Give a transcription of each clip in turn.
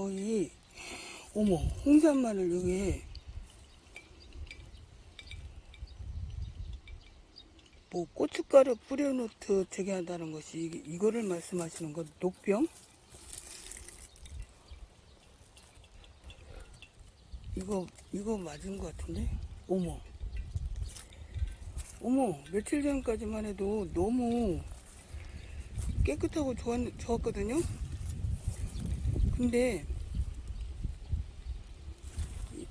저희 어머 홍산 마늘 여기 뭐 고춧가루 뿌려놓듯 저기 한다는 것이 이- 이거를 말씀하시는 거 녹병? 이거 이거 맞은 것 같은데? 어머 어머 며칠 전까지만 해도 너무 깨끗하고 좋았, 좋았거든요 근데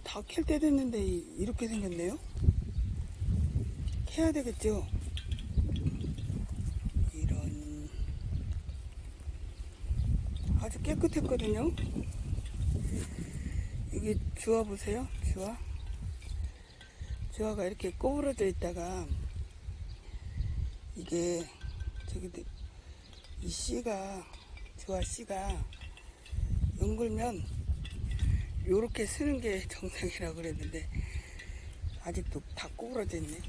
다 캘 때 됐는데 이- 이렇게 생겼네요? 캐야 되겠죠? 이런. 아주 깨끗했거든요? 여기 주화 보세요 주화 주화가 이렇게 꼬부러져 있다가 이게 저기 이 씨가 주화 씨가 연글면 요렇게 쓰는 게 정상이라고 그랬는데 아직도 다 꼬부러져 있네.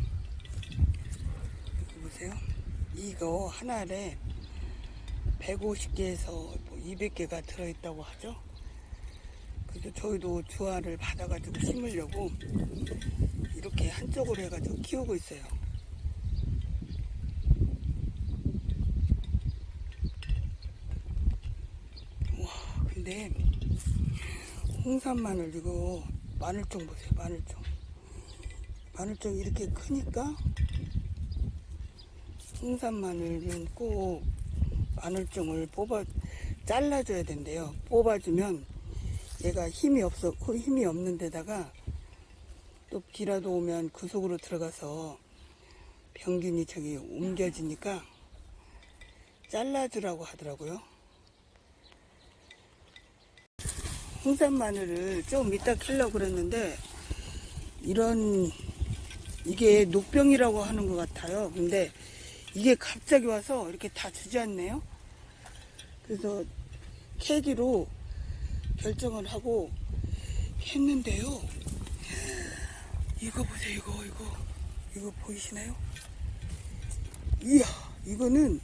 여기 보세요. 이거 하나에 150개에서 200개가 들어있다고 하죠? 그래서 저희도 주화를 받아가지고 심으려고 이렇게 한쪽으로 해가지고 키우고 있어요. 와 근데 홍산 마늘 이거 마늘종 보세요 마늘종 마늘종 이렇게 크니까 홍산 마늘은 꼭 마늘종을 뽑아 잘라줘야 된대요. 뽑아주면 얘가 힘이 없어 힘이 없는 데다가 또 비라도 오면 그 속으로 들어가서 병균이 저기 옮겨지니까 잘라주라고 하더라고요 홍산 마늘을 좀 이따 키려고 그랬는데 이런 이게 녹병이라고 하는 것 같아요. 근데 이게 갑자기 와서 이렇게 다 주저앉네요. 그래서 캐기로 결정을 하고 했는데요. 이거 보세요, 이거, 이거. 이거 보이시나요? 이야, 이거는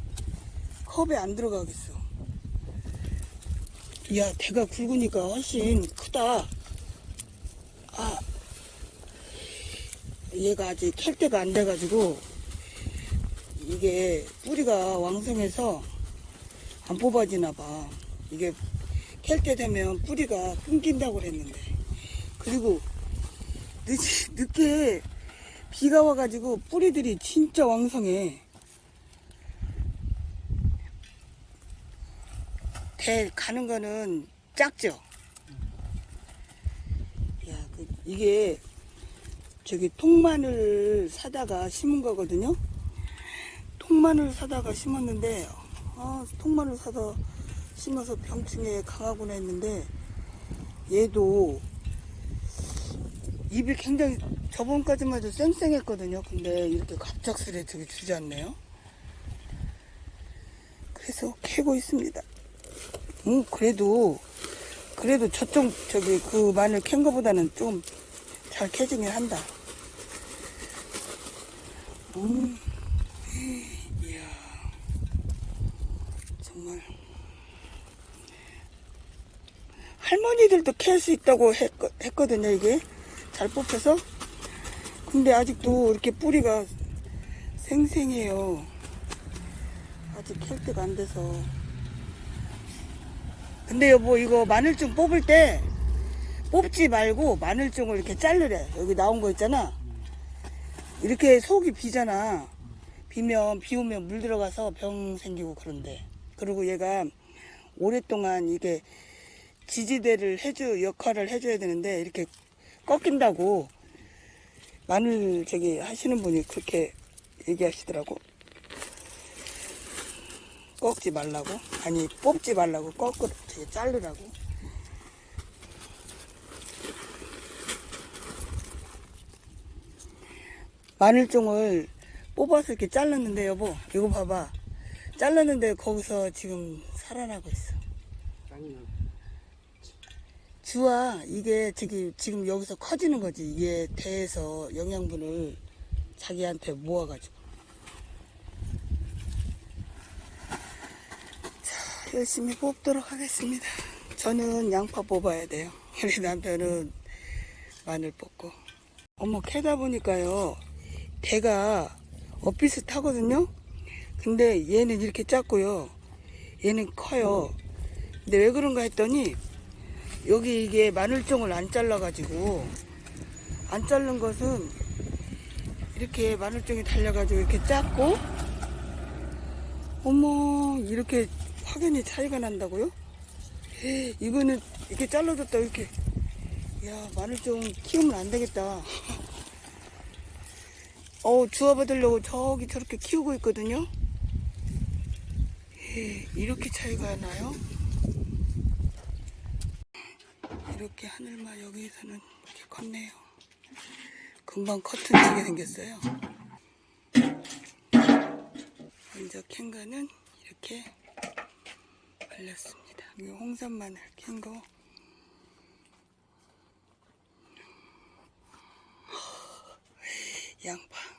컵에 안 들어가겠어. 이야, 대가 굵으니까 훨씬 크다. 아, 얘가 아직 캘 때가 안 돼가지고, 이게 뿌리가 왕성해서 안 뽑아지나 봐. 이게 캘 때 되면 뿌리가 끊긴다고 그랬는데. 그리고 늦, 늦게 비가 와가지고 뿌리들이 진짜 왕성해. 대 가는 거는 작죠? 야, 그, 이게 저기 통마늘 사다가 심은 거거든요? 통마늘 사다가 심었는데, 아, 통마늘 사다 심어서 병충해 강하구나 했는데, 얘도 입이 굉장히 저번까지만 해도 쌩쌩했거든요. 근데 이렇게 갑작스레 저기 주저앉네요. 그래서 캐고 있습니다. 음, 그래도, 그래도 저쪽, 저기, 그 마늘 캔 거보다는 좀 잘 캐지긴 한다. 음, 이야, 정말. 할머니들도 캘 수 있다고 했, 했거든요, 이게. 잘 뽑혀서. 근데 아직도 이렇게 뿌리가 생생해요. 아직 캘 때가 안 돼서. 근데 여보 이거 마늘종 뽑을 때 뽑지 말고 마늘종을 이렇게 자르래. 여기 나온 거 있잖아. 이렇게 속이 비잖아. 비면 비 오면 물 들어가서 병 생기고 그런데. 그리고 얘가 오랫동안 이게 지지대를 해주 역할을 해줘야 되는데 이렇게 꺾인다고 마늘 저기 하시는 분이 그렇게 얘기하시더라고 꺾지 말라고? 아니 뽑지 말라고 꺾으 되게 자르라고. 마늘종을 뽑아서 이렇게 잘랐는데 여보. 이거 봐봐. 잘랐는데 거기서 지금 살아나고 있어. 주아 이게 저기 지금 여기서 커지는 거지. 얘 대에서 영양분을 자기한테 모아가지고 자 열심히 뽑도록 하겠습니다 저는 양파 뽑아야 돼요. 우리 남편은 마늘 뽑고. 어머, 캐다 보니까요. 대가 엇비슷하거든요? 근데 얘는 이렇게 작고요. 얘는 커요. 근데 왜 그런가 했더니 여기 이게 마늘종을 안 잘라가지고 안 자른 것은 이렇게 마늘종이 달려가지고 이렇게 작고 어머 이렇게 확연히 차이가 난다고요? 에, 이거는 이렇게 잘라줬다 이렇게. 야 마늘종 키우면 안 되겠다. 어 주워받으려고 저기 저렇게 키우고 있거든요? 에, 이렇게 차이가 나요? 이렇게 하늘만 여기서는 이렇게 컸네요. 금방 커튼 치게 생겼어요. 먼저 캔 거는 이렇게 발랐습니다. 이 홍삼 마늘 캔 거. 양파.